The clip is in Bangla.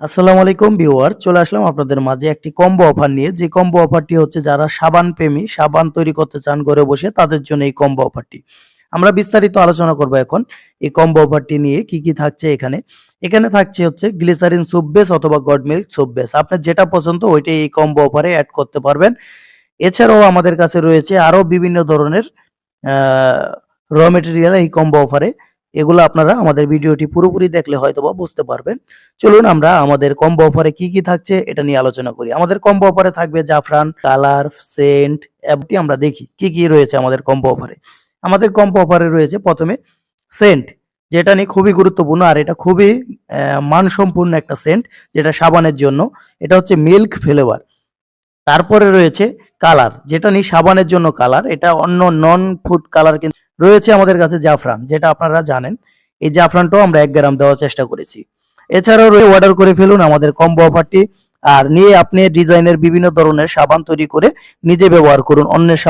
আসসালামু আলাইকুম ভিউয়ার চলে আসলাম আপনাদের মাঝে একটি কম্বো অফার নিয়ে। যে কম্বো অফারটি হচ্ছে যারা সাবান প্রেমী সাবান তৈরি করতে চান ঘরে বসে, তাদের জন্য এই কম্বো অফারটি আমরা বিস্তারিত আলোচনা করব এখন এই কম্বো অফারটি নিয়ে, কি কি থাকছে এখানে। এখানে থাকছে হচ্ছে গ্লিসারিন সুপ বেস অথবা গড মিল্ক সুপ বেস আপনার যেটা পছন্দ, ওইটাই এই কম্বো অফারে অ্যাড করতে পারবেন। এছাড়াও আমাদের কাছে রয়েছে আরও বিভিন্ন ধরনের র মেটেরিয়াল এই কম্বো অফারে এগুলো আপনারা আমাদের ভিডিওটি পুরোপুরি দেখলে হয়তো বা বুঝতে পারবেন। চলুন আমরা আমাদের কম্বো অফারে কি কি থাকছে এটা নিয়ে আলোচনা করি। আমাদের কম্বো অফারে থাকবে জাফরান কালার সেন্ট অ্যাপটি আমরা দেখি। কি কি রয়েছে আমাদের কম্বো অফারে আমাদের কম্বো অফারে রয়েছে প্রথমে সেন্ট যেটা নিয়ে খুবই গুরুত্বপূর্ণ আর এটা খুবই আহ, মানসম্পন্ন একটা সেন্ট যেটা সাবানের জন্য। এটা হচ্ছে মিল্ক ফ্লেভার তারপরে রয়েছে কালার যেটা নিয়ে সাবানের জন্য কালার এটা অন্য নন ফুড কালার কিন্তু রয়েছে আমাদের কাছে জাফরান, যেটা আপনারা জানেন। এই জাফরানটাও আমরা এক গ্রাম দেওয়ার চেষ্টা করেছি। এছাড়াও অর্ডার করে ফেলুন আমাদের কম্বো অফারটি আর নিয়ে আপনি ডিজাইনের বিভিন্ন ধরনের সাবান তৈরি করে নিজে ব্যবহার করুন, অন্যের